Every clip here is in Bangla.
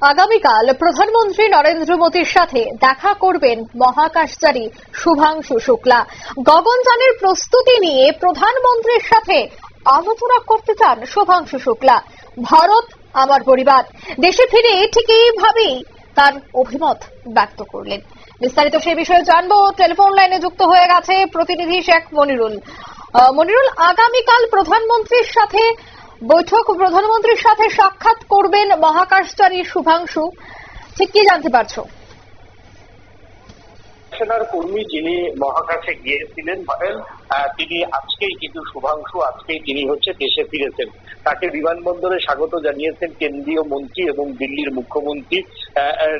আগামীকাল প্রধানমন্ত্রী নরেন্দ্র মোদীর সাথে দেখা করবেন মহাকাশচারী শুভাংশু শুক্লা। গগনযানের প্রস্তুতি নিয়ে প্রধানমন্ত্রীর সাথে আলোচনা করতে চান শুভাংশু শুক্লা। ভারত, আমার পরিবার। দেশে ফিরে ঠিক এইভাবেই তার অভিমত ব্যক্ত করলেন। বিস্তারিত সে বিষয়ে জানব। টেলিফোন লাইনে যুক্ত হয়ে গেছে প্রতিনিধি শেখ মনিরুল। মনিরুল, আগামীকাল প্রধানমন্ত্রীর সাথে বৈঠক প্রধানমন্ত্রীর সাথে সাক্ষাৎ করবেন মহাকাশচারী শুভাংশু। ঠিক কি জানতে পারছ? সেনার কর্মী যিনি মহাকাশে গিয়েছিলেন বলেন তিনি আজকেই কিন্তু শুভাংশু, আজকেই তিনি হচ্ছে দেশে ফিরেছেন। তাকে বিমানবন্দরে স্বাগত জানিয়েছেন কেন্দ্রীয় মন্ত্রী এবং দিল্লির মুখ্যমন্ত্রী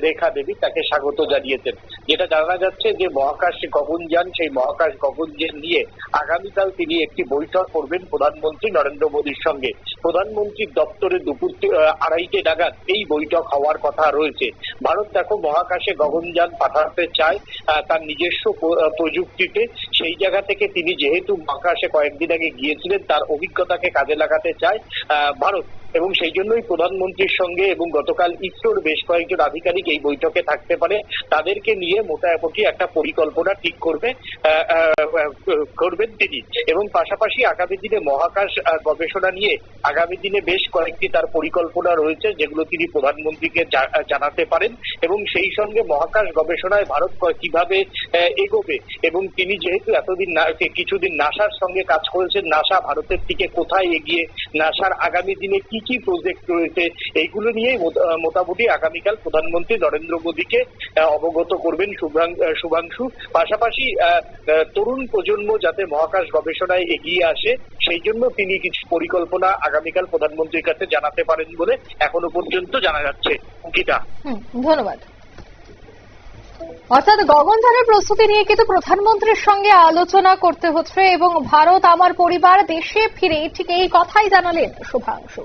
রেখা দেবী তাকে স্বাগত জানিয়েছেন। যেটা জানা যাচ্ছে যে মহাকাশ গগনযান সেই মহাকাশ গগনযান নিয়ে আগামীকাল তিনি একটি বৈঠক করবেন প্রধানমন্ত্রী নরেন্দ্র মোদীর সঙ্গে। প্রধানমন্ত্রীর দপ্তরে দুপুর আড়াইটে নাগাদ এই বৈঠক হওয়ার কথা রয়েছে। ভারত দেখো মহাকাশে গগনযান পাঠাতে চায় তার নিজস্ব প্রযুক্তিতে, সেই জায়গা থেকে তিনি যেহেতু মহাকাশে কয়েকদিন আগে গিয়েছিলেন তার অভিজ্ঞতাকে কাজে লাগাতে চায় ভারত। এবং সেই জন্যই প্রধানমন্ত্রীর সঙ্গে এবং গতকাল ইসরোর বেশ কয়েকজন আধিকারিক এই বৈঠকে থাকতে পারে, তাদেরকে নিয়ে মোটামুটি একটা পরিকল্পনা ঠিক করবে করবেন তিনি। এবং পাশাপাশি আগামী দিনে মহাকাশ গবেষণা নিয়ে আগামী দিনে বেশ কয়েকটি তার পরিকল্পনা রয়েছে, যেগুলো তিনি প্রধানমন্ত্রীকে জানাতে পারেন। এবং সেই সঙ্গে মহাকাশ গবেষণায় ভারত কীভাবে এগোবে এবং তিনি যেহেতু এতদিন কিছুদিন নাসার সঙ্গে কাজ করেছেন, নাসা ভারতের দিকে কোথায় এগিয়ে, নাসার আগামী দিনে কি কি প্রজেক্ট রয়েছে এইগুলো আহ, মোটামুটি আগামীকাল প্রধানমন্ত্রী নরেন্দ্র মোদীকে অবগত করবেন শুভাংশু। পাশাপাশি তরুণ প্রজন্ম যাতে মহাকাশ গবেষণায় এগিয়ে আসে সেই জন্য তিনি কিছু পরিকল্পনা আগামীকাল প্রধানমন্ত্রীর কাছে জানাতে পারেন বলে এখনও পর্যন্ত জানা যাচ্ছে। অঙ্কিতা। ধন্যবাদ। অর্থাৎ গগনযানের প্রস্তুতি নিয়ে কিন্তু প্রধানমন্ত্রীর সঙ্গে আলোচনা করতে হচ্ছে এবং ভারত আমার পরিবার দেশে ফিরে ঠিক এই কথাই জানালেন শুভাংশু।